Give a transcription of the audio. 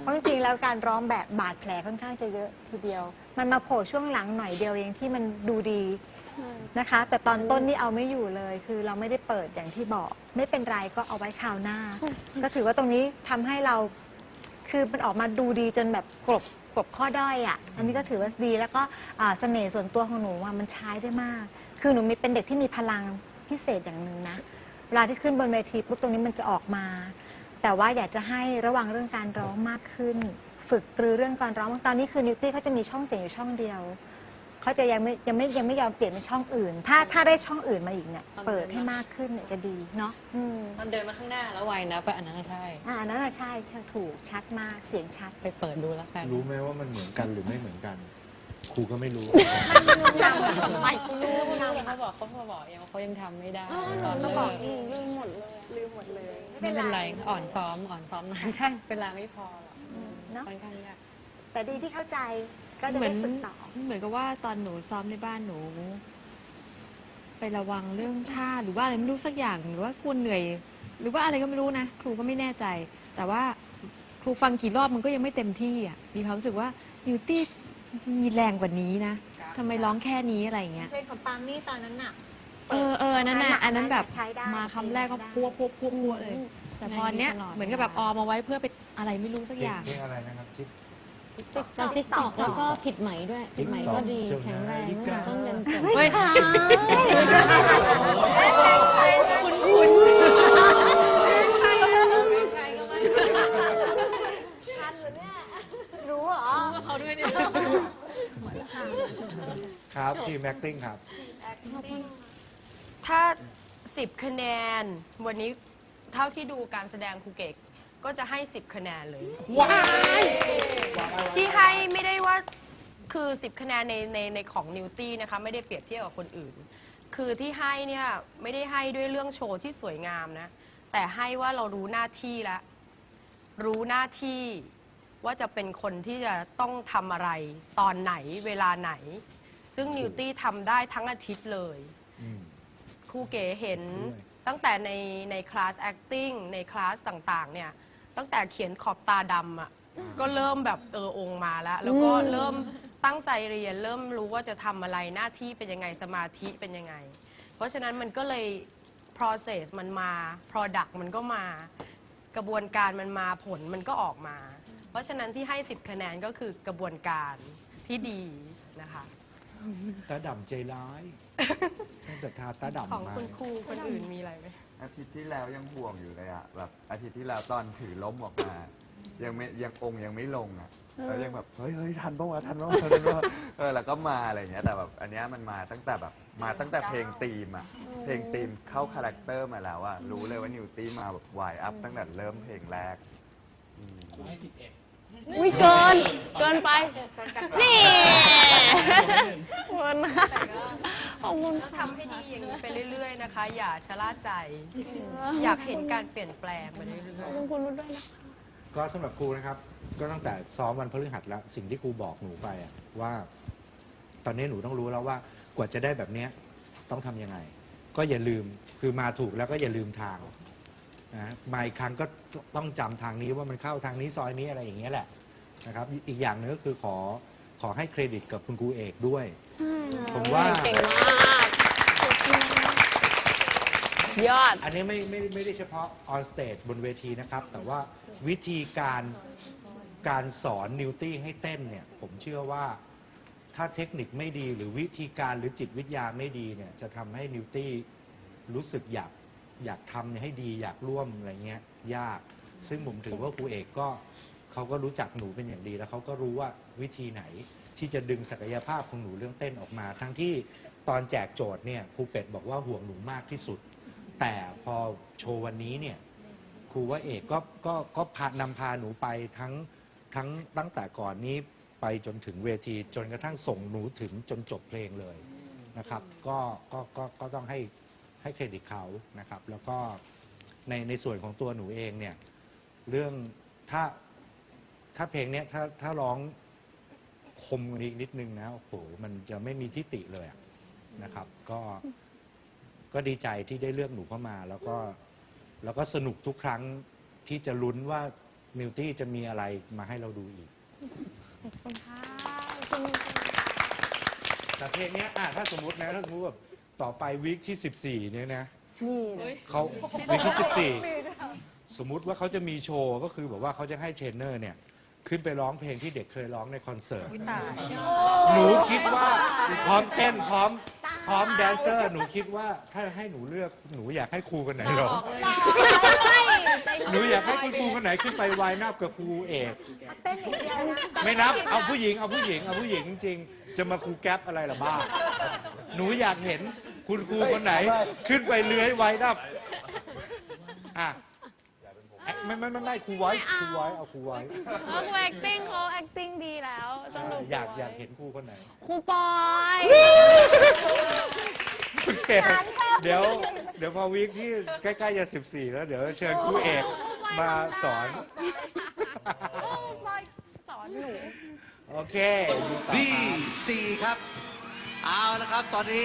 เพราะจริงๆแล้วการร้องแบบบาดแผลค่อนข้างจะเยอะทีเดียว มันมาโผล่ช่วงหลังหน่อยเดียวเองที่มันดูดีนะคะ แต่ตอนต้นนี่เอาไม่อยู่เลย คือเราไม่ได้เปิดอย่างที่บอก ไม่เป็นไรก็เอาไว้คราวหน้า ก็ถือว่าตรงนี้ทำให้เรา คือมันออกมาดูดีจนแบบกลบกลบข้อด้อยอะ อันนี้ก็ถือว่าดีแล้วก็อ่าเสน่ห์ส่วนตัวของหนูว่ามันใช้ได้มาก คือหนูมีเป็นเด็กที่มีพลังพิเศษอย่างหนึ่งนะ เวลาที่ขึ้นบนเวทีปุ๊บตรงนี้มันจะออกมา แต่ว่าอยากจะให้ระวังเรื่องการร้องมากขึ้น ฝึกปรือเรื่องการร้องตอนนี้คือนิวตี้เขาจะมีช่องเสียงอยู่ช่องเดียวเขาจะยังไม่ยังไม่ยังไม่ยอมเปลี่ยนเป็นช่องอื่น ถ้าถ้าได้ช่องอื่นมาอีกเนี่ยเปิดให้มากขึ้นเนี่ยจะดีเนาะอืมมันเดินมาข้างหน้าแล้วไวนะไปอันนั้นน่ะใช่อ่าอันนั้นน่ะใช่ใช่ถูกชัดมากเสียงชัด ไปเปิดดูแล้วกันรู้ไหมว่ามันเหมือนกันหรือไม่เหมือนกัน ครูก็ไม่รู้ไม่รู้รู้เขาบอกเขาบอกยังว่าเขายังทำไม่ได้ตอนก็เลิบอกกนี่ลืมหมดเลยลืมหมดเลยไม่เป็นไรอ่อนซ้อมอ่อนซ้อมนานใช่เวลาไม่พอหรอกเนาะค่อนข้างยาก แต่ดีที่เข้าใจก็จะเหมืได้อนฝึกต่อเหมือนกับว่าตอนหนูซ้อมในบ้านหนู ไประวังเรื่องท่าหรือว่าอะไรไม่รู้สักอย่างหรือว่ากลัวเหนื่อย หรือว่าอะไรก็ไม่รู้นะครูก็ไม่แน่ใจ แต่ว่าครูฟังกี่รอบมันก็ยังไม่เต็มที่อะมีความรู้สึกว่านิวตี้ มีแรงกว่านี้นะทำไมร้องแค่นี้อะไรอย่างเงี้ย เพลงของปามี่ตอนนั้นน่ะเออเอออันนั้นน่ะอันนั้นแบบใช้ได้มาคำแรกก็พัวพัวพัวพัวเลย แต่พอเนี้ยเหมือนกับแบบออมเอาไว้เพื่อไปอะไรไม่รู้สักอย่าง เพลงอะไรนะครับที่ตอนติ๊กตอกแล้วก็ผิดไหมด้วย ผิดไหมก็ดี TikTok แข็งแรงเจ้าต้องเรียนจบ เฮ้ย คุณคุณ รู้เหรอ ก็เขาด้วยเนี่ย ครับทีม acting ครับ ถ้า 10 คะแนน วันนี้เท่าที่ดูการแสดงครูเกกก็จะให้ 10 คะแนนเลย ว้ายที่ให้ไม่ได้ว่าคือ 10 คะแนนในในในของนิวตี้นะคะ ไม่ได้เปรียบเทียบกับคนอื่น คือที่ให้เนี่ย ไม่ได้ให้ด้วยเรื่องโชว์ที่สวยงามนะ แต่ให้ว่าเรารู้หน้าที่แล้ว รู้หน้าที่ว่าจะเป็นคนที่จะต้องทำอะไรตอนไหนเวลาไหน ซึ่งนิวตี้ทำได้ทั้งอาทิตย์เลย อืม ครูเก๋เห็นด้วยตั้งแต่ในในคลาส acting ในคลาสต่างๆ เนี่ย ตั้งแต่เขียนขอบตาดำอะ ก็เริ่มแบบเออองค์มาแล้ว แล้วก็เริ่มตั้งใจเรียน เริ่มรู้ว่าจะทำอะไรหน้าที่เป็นยังไงสมาธิเป็นยังไง เพราะฉะนั้นมันก็เลย process มันมา product มันก็มา กระบวนการมันมาผลมันก็ออกมา เพราะฉะนั้นที่ให้ 10 คะแนนก็คือกระบวนการที่ดีนะคะ ตาดำใจร้าย ตั้งแต่ทาตาของดำมา คุณครูคนอื่นมีอะไรไหมอาทิตย์ที่แล้วยังห่วงอยู่เลยอะแบบอาทิตย์ที่แล้วตอนถือล้มออกมา ยังไม่ยังองค์ยังไม่ลงอะแล้วยังแบบเฮ้ยเฮ้ยทันปะวะทันปะวะทันปะวะเออแล้วก็มาอะไรอย่างเงี้ยแต่แบบอันเนี้ยมันมาตั้งแต่แบบมาตั้งแต่เพลงธีมอะเพลงธีมเข้าคาแรคเตอร์มาแล้วอะรู้เลยว่านิวตี้มาแบบวายอัพตั้งแต่เริ่มเพลงแรกอืม อุ้ยเกิน เกินไป นี่ มันขอบคุณทำให้ดีอย่างนี้ไปเรื่อยๆนะคะ อย่าชะล่าใจ อยากเห็นการเปลี่ยนแปลงไปเรื่อยขอบคุณคุณรุ่นด้วยนะก็สำหรับครูนะครับ ก็ตั้งแต่ซ้อมวันพฤหัสแล้วสิ่งที่ครูบอกหนูไปอะว่า ตอนนี้หนูต้องรู้แล้วว่ากว่าจะได้แบบเนี้ยต้องทำยังไง ก็อย่าลืมคือมาถูกแล้วก็อย่าลืมทางนะมาอีกครั้งก็ต้องจำทางนี้ว่ามันเข้าทางนี้ซอยนี้อะไรอย่างเงี้ยแหละนะครับ อีกอย่างหนึงก็คือขอ ขอให้เครดิตกับคุณครูเอกด้วยผมว่า เก่งมากยอด อันนี้ไม่ไม่ไม่ได้เฉพาะ on stage บนเวทีนะครับ แต่ว่าวิธีการการสอนนิวตี้ให้เต้นเนี่ย ผมเชื่อว่าถ้าเทคนิคไม่ดีหรือวิธีการหรือจิตวิทยาไม่ดีเนี่ย จะทำให้นิวตี้รู้สึกอยากอยากทำให้ดีอยากร่วมอะไรเงี้ยยาก ซึ่งผมถือว่าครูเอกก็ เขาก็รู้จักหนูเป็นอย่างดี แล้วเขาก็รู้ว่าวิธีไหนที่จะดึงศักยภาพของหนูเรื่องเต้นออกมา ทั้งที่ตอนแจกโจทย์เนี่ยครูเป็ดบอกว่าห่วงหนูมากที่สุด แต่พอโชว์วันนี้เนี่ยครูว่าเอกก็ก็ก็พานำพาหนูไปทั้งทั้งตั้งแต่ก่อนนี้ไปจนถึงเวทีจนกระทั่งส่งหนูถึงจนจบเพลงเลยนะครับ ก็ก็ก็ก็ต้องให้ให้เครดิตเขานะครับ แล้วก็ในในส่วนของตัวหนูเองเนี่ยเรื่องถ้า ถ้าเพลงเนี้ยถ้าถ้าร้องคมกว่านี้อีกนิดนึงนะโอ้โหมันจะไม่มีทิฏฐิเลยอะนะครับ ก็ก็ดีใจที่ได้เลือกหนูเข้ามา แล้วก็แล้วก็สนุกทุกครั้งที่จะลุ้นว่านิวตี้จะมีอะไรมาให้เราดูอีกแต่เพลงเนี้ยอะถ้าสมมตินะถ้าสมมติแบบต่อไปวีคที่ 14 เนี่ยนะ เขาวีคที่ 14 สมมุติว่าเขาจะมีโชว์ก็คือแบบว่าเขาจะให้เทรนเนอร์เนี่ย ขึ้นไปร้องเพลงที่เด็กเคยร้องในคอนเสิร์ตหนูคิดว่าพร้อมเต้นพร้อมพร้อมแดนเซอร์ หนูคิดว่าถ้าให้หนูเลือกหนูอยากให้ครูคนไหนร้องหนูอยากให้คุณครูคนไหนขึ้นไปวายนับกับครูเอกเต้นอย่างเดียวนะไม่นับเอาผู้หญิงเอาผู้หญิงเอาผู้หญิงจริงๆจะมาครูแก๊ปอะไรล่ะบ้า หนูอยากเห็นคุณครูคนไหน ขึ้นไปเลื้อยไว้นับอะเอ๊ะ ไม่ไม่ไม่ไม่ครูไว้ครูไว้เอาครูไว้เออครู acting เขา acting ดีแล้วสนุกอยากอยากเห็นครูคนไหนครูปอย โอเคเดี๋ยว เดี๋ยวพอวีคที่ใกล้ๆจะ14 แล้วเดี๋ยวเชิญครูเอกมาสอนสอนหนู โอเคดูต่อครับ B4 ครับ เอาละครับ ตอนนี้